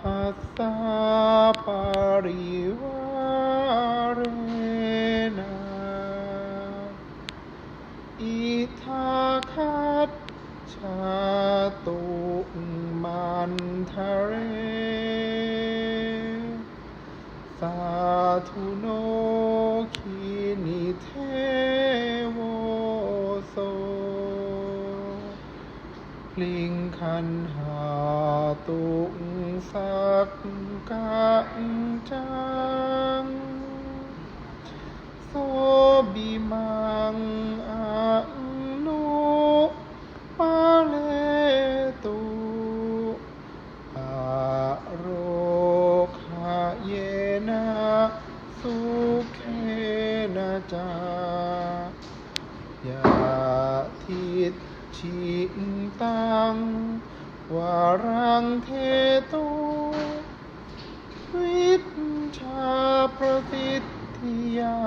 หัสสาปริวาเรนะอิทาคัตชาตุมันทะเร สาธุโนคินิเทโวโสพลิงคันหา ตุสักกังจังโสบิมังอังนุปะเลตุอาโรคาเยนะสุเคนะจายาทิตชินตัง วารังเทโต วิชาประสิทธิยา